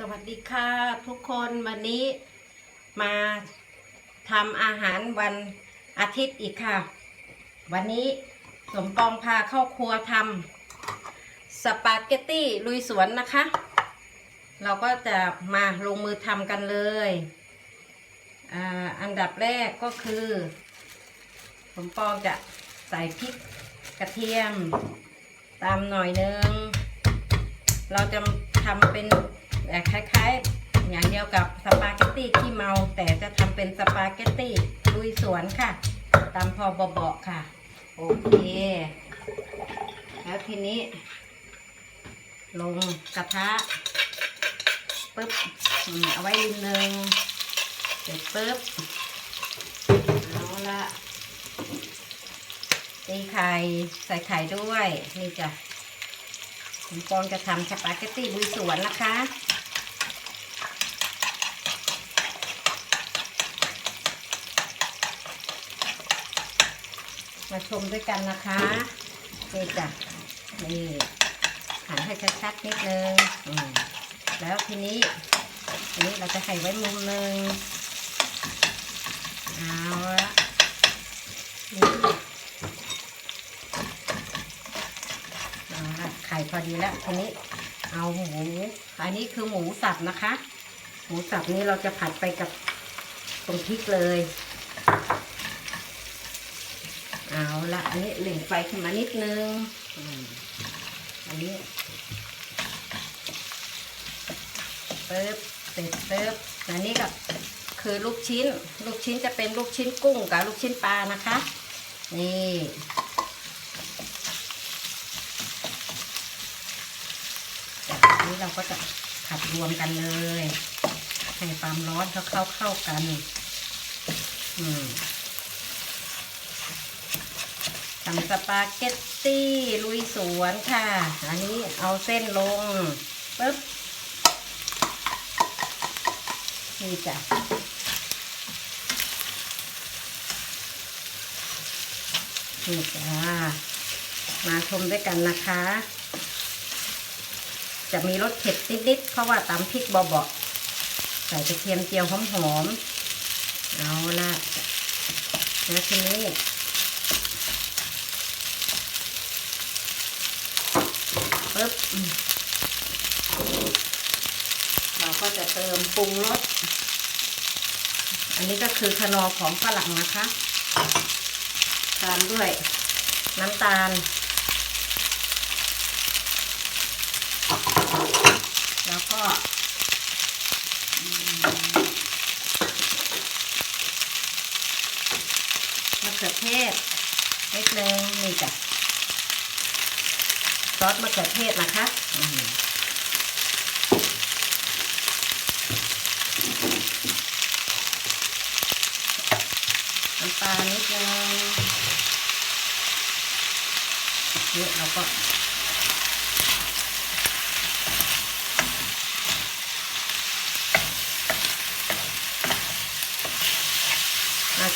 สวัสดีค่ะทุกคนวันนี้มาทำอาหารวันอาทิตย์อีกค่ะ วันนี้สมปองพาเข้าครัวทำสปาเกตตี้ลุยสวนนะคะ เราก็จะมาลงมือทำกันเลยออันดับแรกก็คือ สมปองจะใส่พริกกระเทียม ตามหน่อยนึง เราจะทำเป็น แบบคล้ายๆ อย่างเดียวกับสปาเกตตี้ขี้เมา แต่จะทำเป็นสปาเกตตี้ลุยสวนค่ะตามพอเบาๆค่ะ โอเค แล้วทีนี้ ลงกระทะปึ๊บเอาไว้ริมหนึ่งเสร็จปึ๊บเอาละตีไข่ใส่ไข่ด้วย นี่จ้ะ ผมปองจะทำสปาเกตตี้ลุยสวนนะคะ มาชมด้วยกันนะคะนี่จ้ะนี่หันให้ชัดๆนิดนึงแล้วทีนี้ทีนี้เราจะใส่ไว้มุมหนึ่งเอาละนี่เอาละไข่พอดีแล้วทีนี้เอาหมูอันนี้คือหมูสับนะคะ หมูสับนี้เราจะผัดไปกับตรงพริกเลย เอาละอันนี้เหล่งไฟขึ้นมานิดนึงอันนี้เติบเสร็จเติบอันนี้ก็คือลูกชิ้น ลูกชิ้นจะเป็นลูกชิ้นกุ้งกับลูกชิ้นปลานะคะ นี่จาก นี้เราก็จะผัดรวมกันเลย ให้ความร้อนเขาเข้าเข้ากัน อืมทำสปาเกตตี้ลุยสวนค่ะ อันนี้เอาเส้นลงปึ๊บนี่จ้ะนี่จ้ามาชมด้วยกันนะคะ จะมีรสเผ็ดนิดๆเพราะว่าตำพริกเบาๆใส่กระเทียมเจียวหอมๆเอาละแล้วทีนี้ปึ๊บอืมเราก็จะเติมปรุงรสอันนี้ก็คือขนอของฝรั่งนะคะ ตามด้วยน้ำตาล แล้ว ก็มะเขือเทศนิดนึงนี่จ้ะซอสมะเขือเทศนะคะอืมน้ำตาลนิดนึงนี่เราก็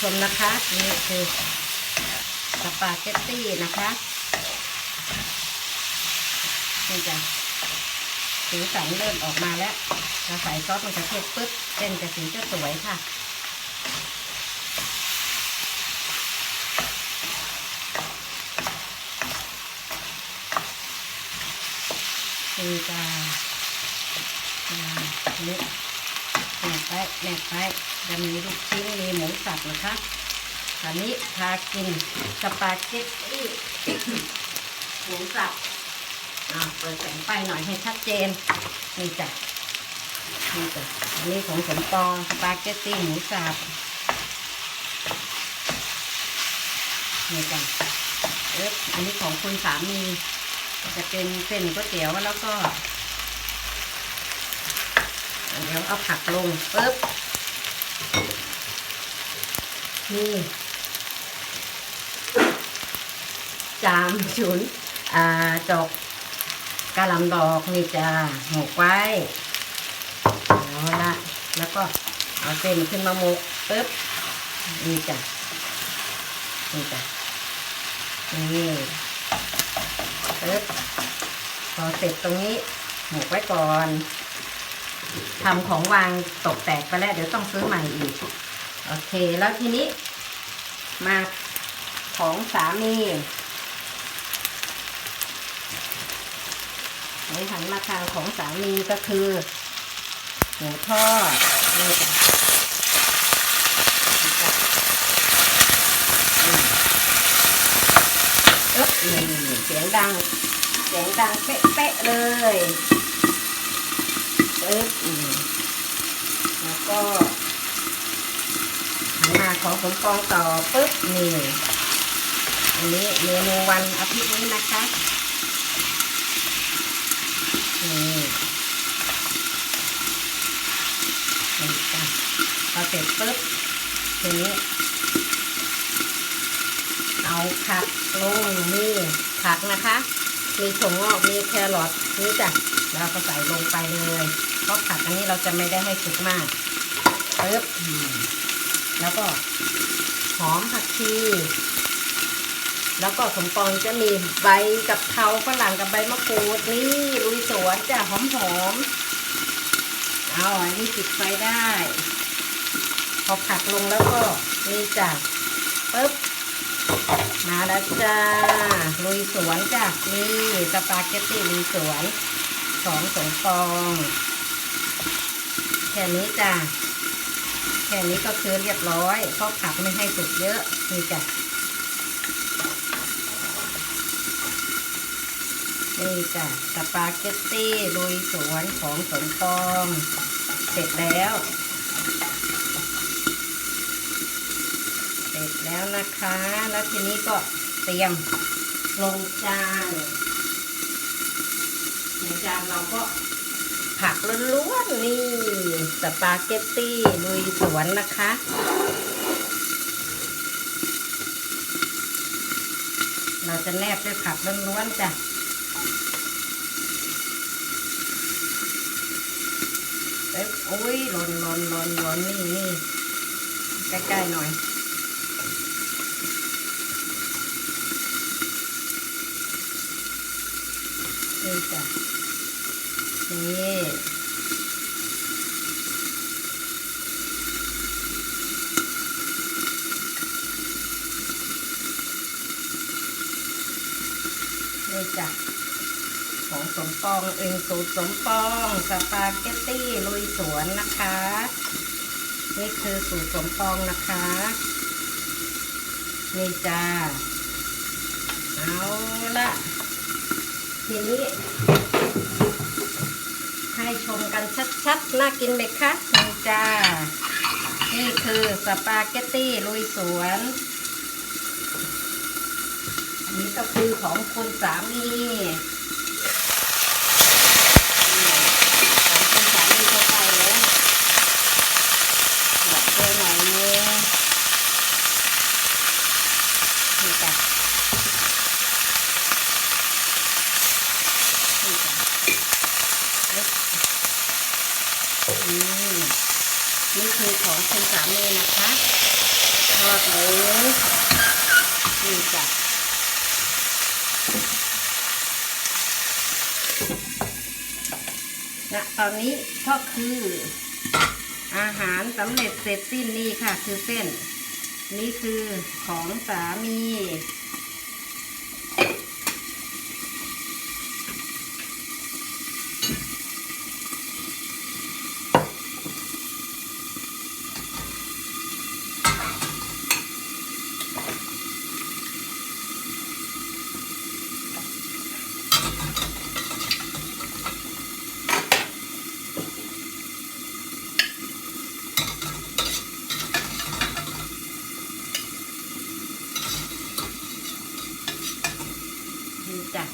ชมนะคะนี่คือสปาเกตตี้นะคะนี่จ้ะสีสันเริ่มออกมาแล้วเราใส่ซอสมะเขือเทศปุ๊บเส้นจะสีจะสวยค่ะนี่จ้าอ่านี่ แหนบไปแหนบไปจะมีลูกชิ้นมีหมูสับนะคะอันนี้พากินสปาเกตตี้หมูสับอ่าเปิดแสงไฟหน่อยให้ชัดเจนนี่จ้ะนี่จ้ะอันนี้ของสมปองสปาเกตตี้หมูสับนี่จ้ะเอ๊ะอันนี้ของคุณสามีจะเป็นเส้นก๋วยเตี๋ยวแล้วก็ เดี๋ยวเอาผักลงปึ๊บนี่จามฉุนอ่าจอกกะหล่ำดอกนี่จะหมกไว้เอาละแล้วก็เอาเส้นขึ้นมาหมกปึ๊บนี่จ้ะนี่จ้ะนี่ปึ๊บพอเสร็จตรงนี้หมกไว้ก่อน ทำของวางตกแตกไปแล้วเดี๋ยวต้องซื้อใหม่อีก โอเค แล้วทีนี้ มาของสามีไหนหันมาทางของสามีก็คือหมูทอดนี่จ้ะนี่จ้ะอืมเอ๊ะนี่เสียงดัง เสียงดังเป๊ะๆเลย ปึ๊บอืมแล้วก็หันมาของผมกองต่อปึ๊บนี่อันนี้เมนูวันอาทิตย์นี้นะคะนี่นี่จ้ะพอเสร็จปึ๊บทีนี้เอาผักลงนี่ผักนะคะ มีถั่วงอกมีแครอทนี่จ้ะเราก็ใส่ลงไปเลยเพราะผักอันนี้เราจะไม่ได้ให้สุกมากปึ๊บแล้วก็หอมผักชีแล้วก็สมปองจะมีใบกับเพราฝรั่งกับใบมะกรูดนี่ลุยสวนจ้ะหอมหอมเอาอันนี้ปิดไฟได้ พอผักลงแล้วก็นี่จ้ะปึ๊บ มาแล้วจ้าลุยสวนจ้ะนี่สปาเกตตี้ลุยสวนของสมปองแค่นี้จ้ะแค่นี้ก็คือเรียบร้อยเพราะผักไม่ให้สุกเยอะนี่จ้ะนี่จ้ะสปาเกตตี้ลุยสวนของสมปอง เสร็จแล้ว เสร็จ แล้วนะคะ แล้วทีนี้ก็เตรียมลงจานในจานเราก็ผักล้วนๆนี่สปาเกตตี้ลุยสวนนะคะเราจะแนบด้วยผักล้วนๆจ้ะ เอ๊ะโอ้ยหล่นหล่นหล่นหล่นนี่นี่ใกล้ๆหน่อย นี่จ้ะนี่นี่จ้ะของสมปองเองสูตรสมปองสปาเกตตี้ลุยสวนนะคะ นี่คือสูตรสมปองนะคะ นี่จ้าเอาละ ทีนี้ ให้ชมกันชัดๆ น่ากินไหมคะนี่จ้า นี่คือสปาเกตตี้ลุยสวน อันนี้ก็คือของคุณสามีของคุณสามีเข้าไปแล้วแบบเจอหน่อยนึงนี่จ้ะนี่จ้ะ นี่คือของคุณสามีนะคะทอดหมูนี่จ้ะและตอนนี้ก็คือ อาหารสำเร็จเสร็จสิ้นนี่ค่ะ คือเส้น นี่คือของสามี จ้ะ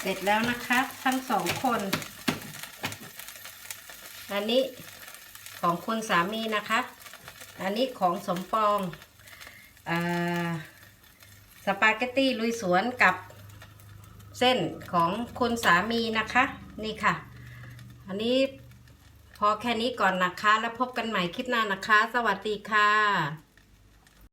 เสร็จแล้วนะคะ ทั้งสองคน อันนี้ของคุณสามีนะคะ อันนี้ของสมปองอสปาเกตตี้ลุยสวนกับเส้นของคุณสามีนะคะ นี่ค่ะ อันนี้พอแค่นี้ก่อนนะคะ แล้วพบกันใหม่คลิปหน้านะคะ สวัสดีค่ะ